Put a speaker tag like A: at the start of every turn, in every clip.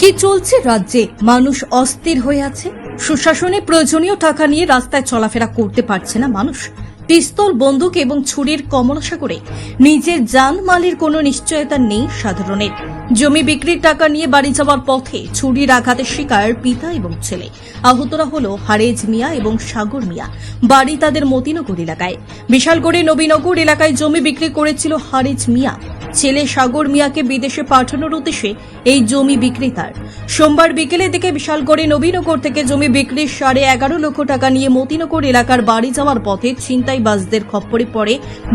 A: কি চলছে রাজ্যে? মানুষ অস্থির হয়ে আছে? সুশাসনে প্রয়োজনীয় টাকা নিয়ে রাস্তায় চলাফেরা করতে পারছে না মানুষ। পিস্তল, বন্দুক এবং ছুরির কমলাসা করে নিজের জান মালের কোনো নিশ্চয়তা নেই সাধারণের। জমি বিক্রির টাকা নিয়ে বাড়ি যাওয়ার পথে ছুরির আঘাতের শিকার পিতা এবং ছেলে। আহতরা হল হারেজ মিয়া এবং সাগর মিয়া। বাড়ি তাদের মতিনগর এলাকায়। বিশালগড়ে নবীনগর এলাকায় জমি বিক্রি করেছিল হারেজ মিয়া। ছেলে সাগর মিয়াকে বিদেশে পাঠানোর উদ্দেশ্যে এই জমি বিক্রেতার। সোমবার বিকেলের দিকে বিশালগড়ে নবীনগর থেকে জমি বিক্রির সাড়ে এগারো লক্ষ টাকা নিয়ে মতিনগর এলাকার বাড়ি যাওয়ার পথে ছিনতাই বাসদের খপ্পরে পড়ে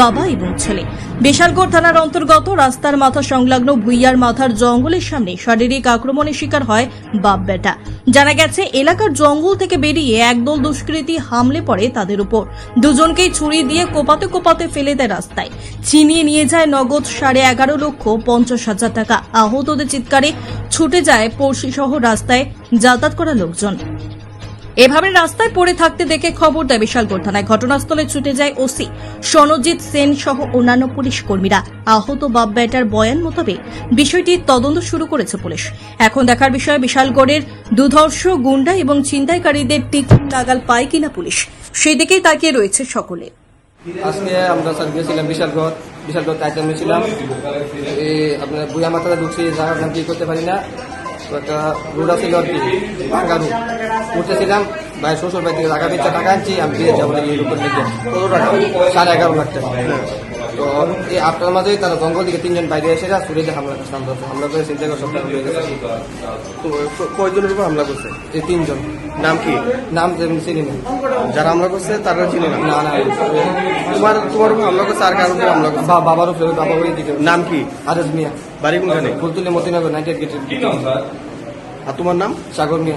A: বাবা এবং ছেলে। বিশালগড় থানার অন্তর্গত রাস্তার মাথা সংলগ্ন ভুইয়ার মাথার জঙ্গলের সামনে শারীরিক আক্রমণের শিকার হয় বাপ বেটা। জানা গেছে, এলাকার জঙ্গল থেকে বেরিয়ে একদল দুষ্কৃতী হামলে পড়ে তাদের উপর। দুজনকেই ছুরি দিয়ে কোপাতে কোপাতে ফেলে দেয় রাস্তায়। ছিনিয়ে নিয়ে যায় নগদ সাড়ে এগারো লক্ষ পঞ্চাশ হাজার টাকা। আহতদের চিৎকারে ছুটে যায় পড়শি সহ রাস্তায় যাতায়াত করা লোকজন। এভাবে রাস্তায় পড়ে থাকতে দেখে খবর দেয় বিশালগড় থানায়। ঘটনাস্থলে ছুটে যায় ওসি সনজিৎ সেন সহ অন্যান্য পুলিশ কর্মীরা। আহত বাপ বেটার বয়ান মোতাবেক বিষয়টির তদন্ত শুরু করেছে পুলিশ। এখন দেখার বিষয়, বিশালগড়ের দুধর্ষ, গুন্ডা এবং ছিনতাইকারীদের টিক নাগাল পায় কিনা পুলিশ? সেদিকেই তাকিয়ে রয়েছে সকলে।
B: আজকে আমরা স্যার গিয়েছিলাম বিশালগড় বিশালগড় তাইতে ছিলাম। এই আপনার বুয়া মাথাটা ঢুকছি জায়গার নাম কি করতে পারি না? তো ভাই শ্বশুর বাড়ি থেকে টাকা দিচ্ছে, টাকা আনছি, আমি দিয়ে যাব এই দিকে সাড়ে এগারো লাখ টাকা। তো এই আটটার মাঝেই তারা জঙ্গল থেকে তিনজন বাইরে এসে যা সুরে হামলা করছে হামলা করে চিন্তা করে সব টাকা হয়ে গেছে।
C: কয়জনের উপর হামলা করছে?
B: এই তিনজন।
C: নাম কি?
B: নাম যেমন চিনি না।
C: যারা হামলা করছে তারা চিনি না?
B: না না
C: তোমার তোমার উপর হামলা করছে আর কারোর উপর হামলা করছে?
B: বা- বাবার উপরে বাবা ওই দিকে।
C: নাম কি?
B: আরেজ মিয়া।
C: বাড়ি কোনখানে?
B: ফুলতুলি মতিনগর এইট গেটের
C: আর তোমার নাম?
B: Sagar Mia.